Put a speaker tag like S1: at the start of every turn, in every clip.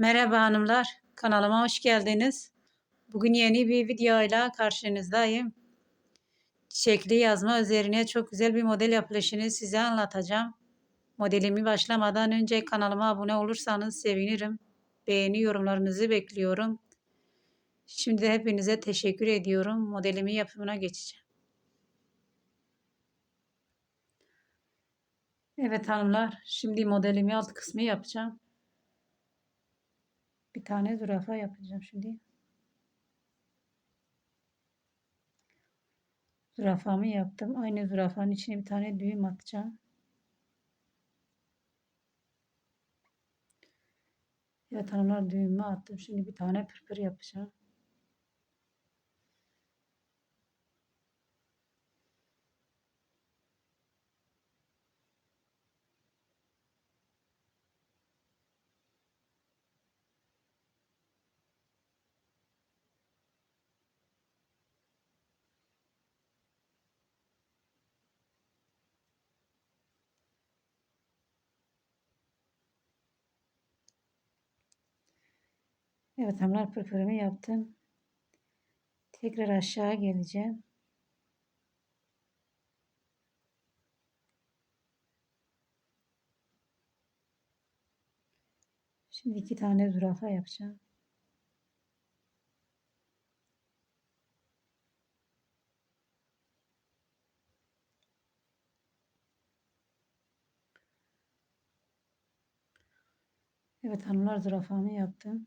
S1: Merhaba hanımlar, kanalıma hoş geldiniz. Bugün yeni bir videoyla karşınızdayım. Çiçekli yazma üzerine çok güzel bir model yapılışını size anlatacağım. Modelimi başlamadan önce kanalıma abone olursanız sevinirim. Beğeni yorumlarınızı bekliyorum. Şimdi de hepinize teşekkür ediyorum. Modelimi yapımına geçeceğim. Evet hanımlar, şimdi modelimi alt kısmı yapacağım. Bir tane zürafa yapacağım şimdi. Zürafamı yaptım. Aynı zürafanın içine bir tane düğüm atacağım. Evet hanımlar düğümü attım. Şimdi bir tane pırpır yapacağım. Evet hamlar pırpırımı yaptım. Tekrar aşağı geleceğim. Şimdi iki tane zürafa yapacağım. Evet hanımlar zürafamı yaptım.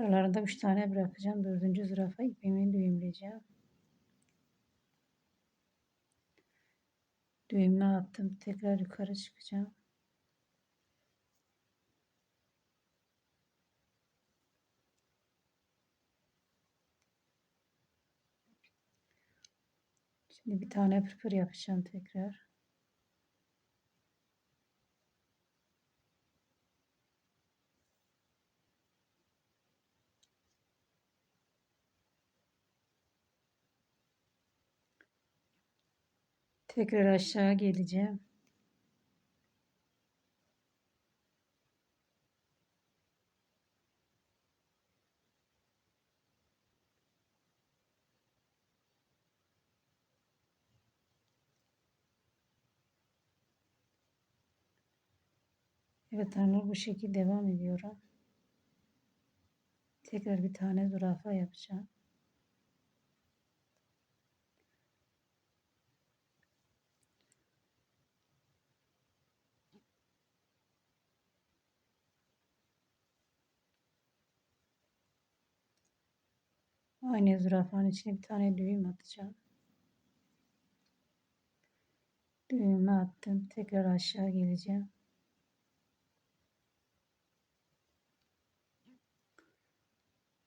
S1: Aralarında 3 tane bırakacağım. Dördüncü zürafa ipimi düğümleyeceğim. Düğümü attım. Tekrar yukarı çıkacağım. Şimdi bir tane pırpır yapacağım tekrar. Tekrar aşağı geleceğim. Evet hanımlar bu şekilde devam ediyorum. Tekrar bir tane zürafa yapacağım. Aynı zürafanın içine bir tane düğüm atacağım. Düğümü attım. Tekrar aşağı geleceğim.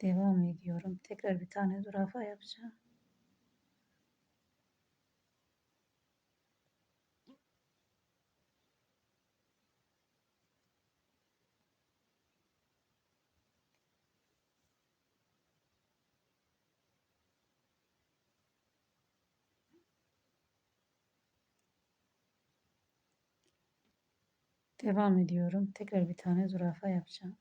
S1: Devam ediyorum. Tekrar bir tane zürafa yapacağım. Devam ediyorum. Tekrar bir tane zürafa yapacağım.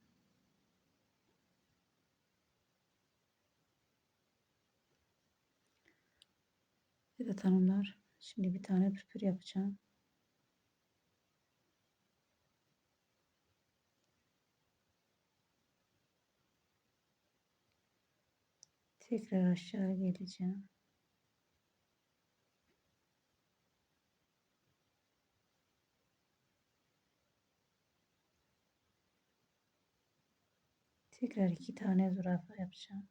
S1: Evet hanımlar. Şimdi bir tane pırpır yapacağım. Tekrar aşağı geleceğim. Tekrar iki tane zürafa yapacağım.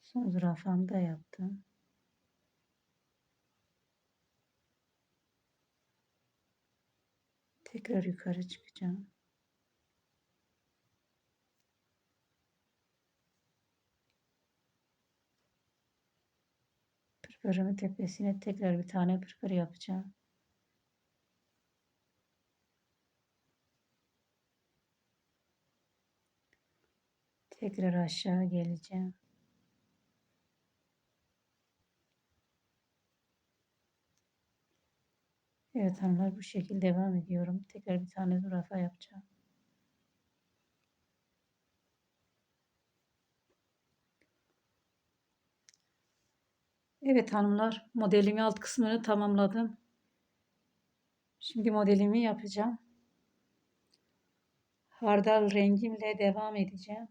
S1: Son zürafamı da yaptım. Tekrar yukarı çıkacağım. Pırpırımın tepesine tekrar bir tane pırpır yapacağım. Tekrar aşağı geleceğim. Evet hanımlar bu şekilde devam ediyorum. Tekrar bir tane zürafa yapacağım. Evet hanımlar modelimi alt kısmını tamamladım. Şimdi modelimi yapacağım. Hardal rengimle devam edeceğim.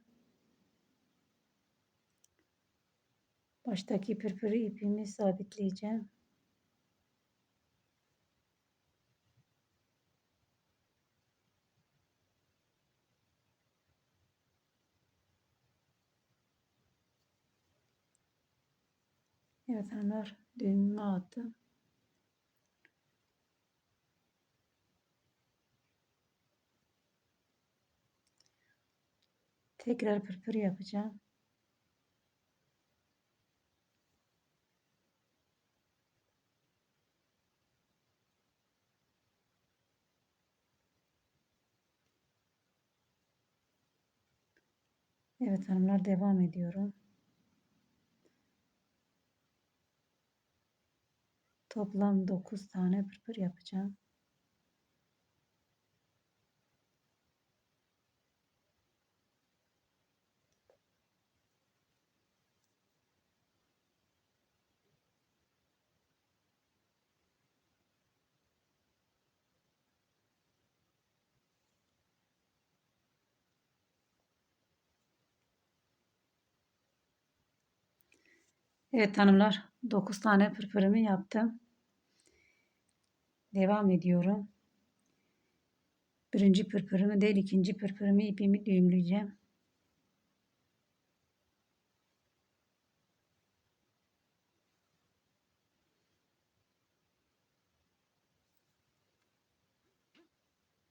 S1: Baştaki pırpırı ipimi sabitleyeceğim. Evet hanımlar düğümümü. Tekrar pırpır yapacağım. Evet hanımlar devam ediyorum. Toplam 9 tane pırpır yapacağım. Evet hanımlar 9 tane pırpırımı yaptım. Devam ediyorum. Birinci pırpırımı değil ikinci pırpırımı ipimi düğümleyeceğim.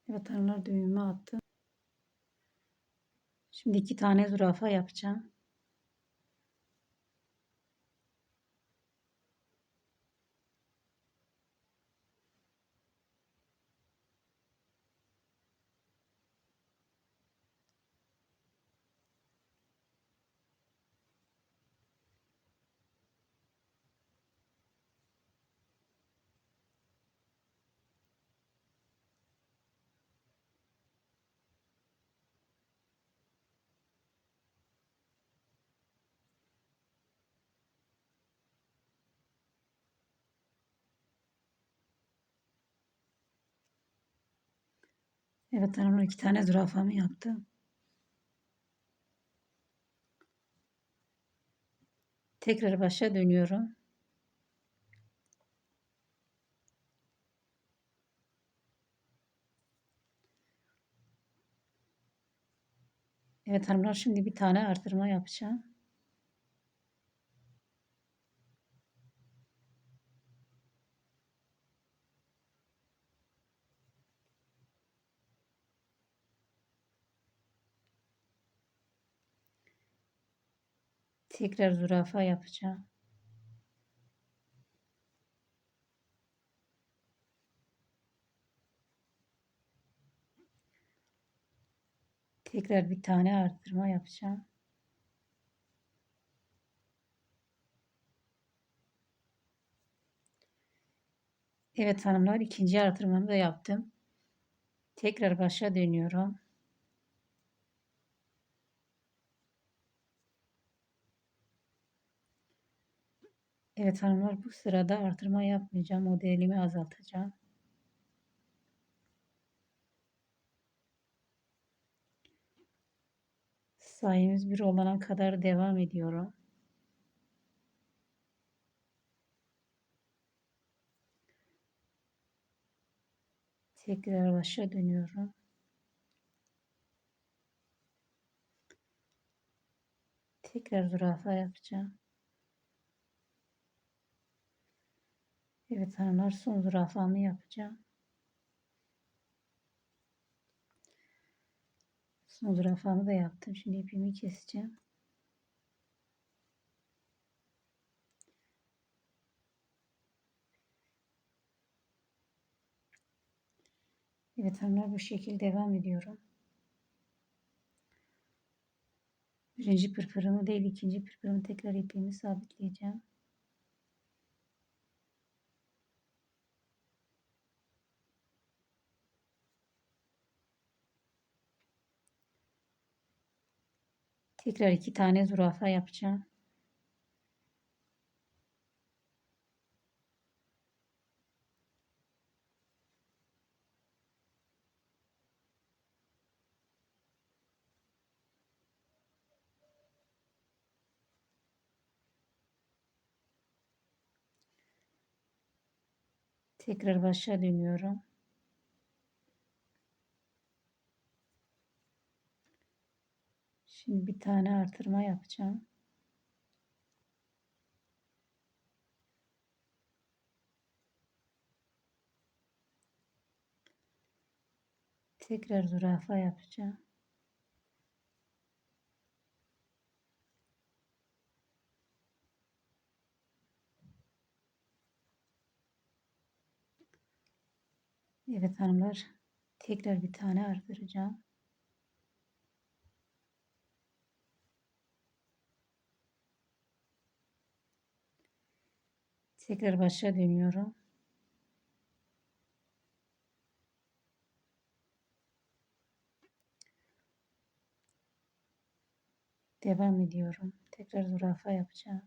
S1: Evet düğümü attım. Şimdi iki tane zürafa yapacağım. Evet hanımlar iki tane zürafamı yaptım. Tekrar başa dönüyorum. Evet hanımlar şimdi bir tane artırma yapacağım. Tekrar zürafa yapacağım. Tekrar bir tane arttırma yapacağım. Evet hanımlar ikinci artırmamı da yaptım. Tekrar başa dönüyorum. Evet hanımlar bu sırada artırma yapmayacağım. Modelimi azaltacağım. Sayımız bir olana kadar devam ediyorum. Tekrar başa dönüyorum. Tekrar zürafa yapacağım. Evet hanımlar son zürafamı yapacağım. Son zürafamı da yaptım. Şimdi ipimi keseceğim. Evet hanımlar bu şekilde devam ediyorum. Birinci pırpırımı değil ikinci pırpırımı tekrar ipliğimi sabitleyeceğim. Tekrar iki tane zürafa yapacağım. Tekrar başa dönüyorum. Şimdi bir tane artırma yapacağım. Tekrar zürafa yapacağım. Evet hanımlar. Tekrar bir tane artıracağım. Tekrar başa dönüyorum. Devam ediyorum. Tekrar zürafa yapacağım.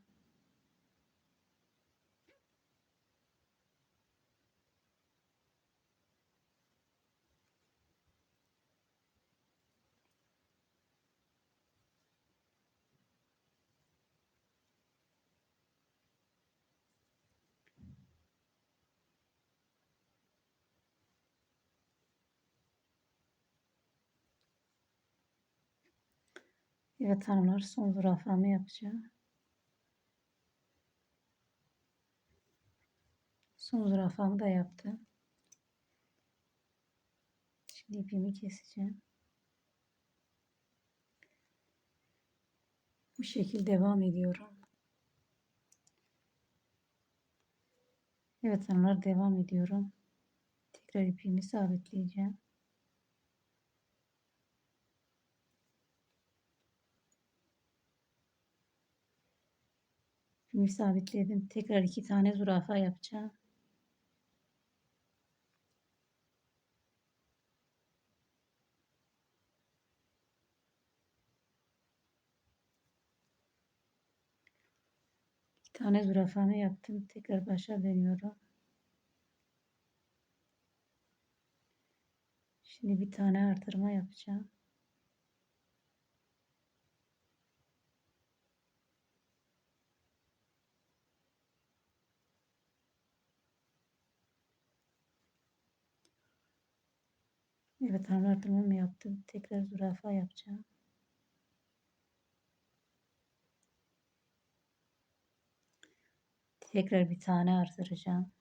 S1: Evet hanımlar son zürafamı yapacağım. Son zürafamı da yaptım. Şimdi ipimi keseceğim. Bu şekilde devam ediyorum. Evet hanımlar devam ediyorum. Tekrar ipimi sabitleyeceğim. İpimi sabitledim. Tekrar iki tane zürafa yapacağım. İki tane zürafamı yaptım. Tekrar başa dönüyorum. Şimdi bir tane artırma yapacağım. Evet artırmamı yaptım. Tekrar zürafa yapacağım. Tekrar bir tane artıracağım.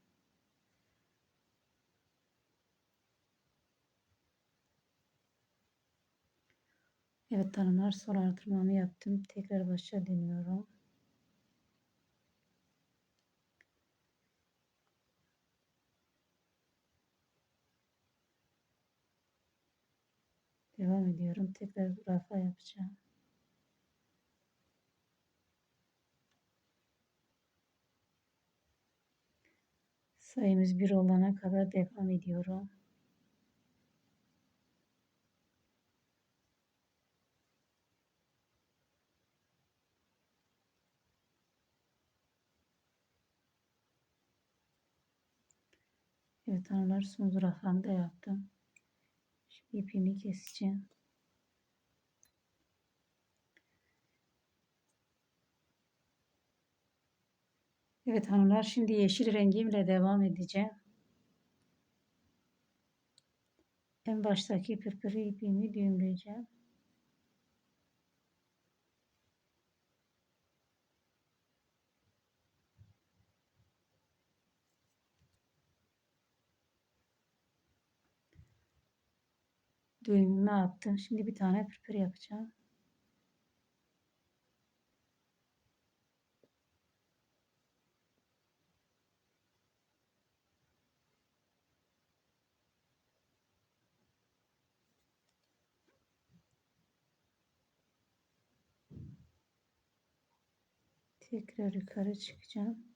S1: Evet hanımlar son artırmamı yaptım. Tekrar başa dönüyorum. Devam ediyorum. Tekrar zürafa yapacağım. Sayımız bir olana kadar devam ediyorum. Evet hanımlar son zürafamı da yaptım. İpimi keseceğim. Evet hanımlar şimdi yeşil rengimle devam edeceğim. En baştaki pırpırı ipimi düğümleyeceğim. Düğümümü attım. Şimdi bir tane pırpır yapacağım. Tekrar yukarı çıkacağım.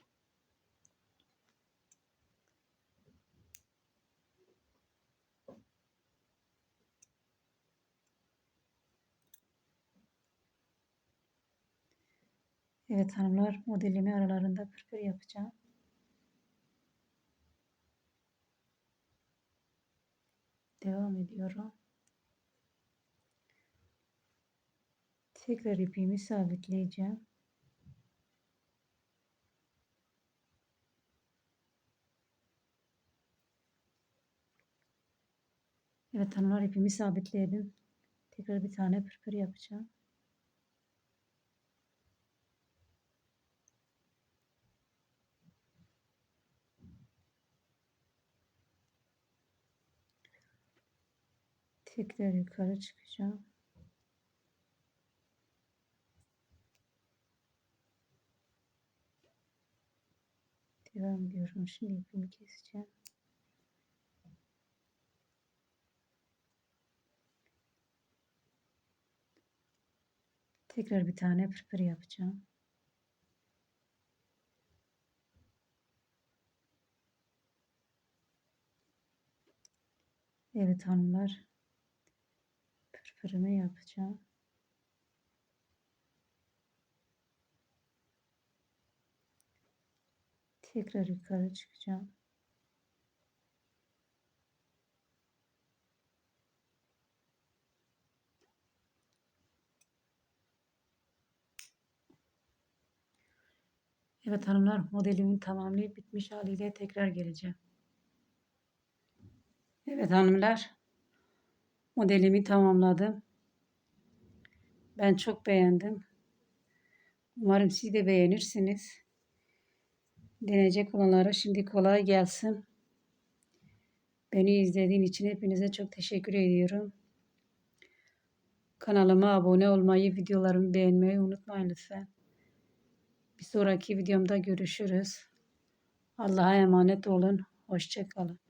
S1: Evet hanımlar modelimi aralarında pırpır yapacağım. Devam ediyorum. Tekrar ipimi sabitleyeceğim. Evet hanımlar ipimi sabitledim. Tekrar bir tane pırpır yapacağım. Tekrar yukarı çıkacağım. Devam ediyorum. Şimdi ipimi keseceğim. Tekrar bir tane pırpır yapacağım. Evet hanımlar. Pırpırımı yapacağım. Tekrar yukarı çıkacağım. Evet hanımlar modelimin tamamlayıp bitmiş haliyle tekrar geleceğim. Evet hanımlar modelimi tamamladım. Ben çok beğendim. Umarım siz de beğenirsiniz. Deneyecek olanlara şimdi kolay gelsin. Beni izlediğin için hepinize çok teşekkür ediyorum. Kanalıma abone olmayı, videolarımı beğenmeyi unutmayın lütfen. Bir sonraki videomda görüşürüz. Allah'a emanet olun. Hoşçakalın.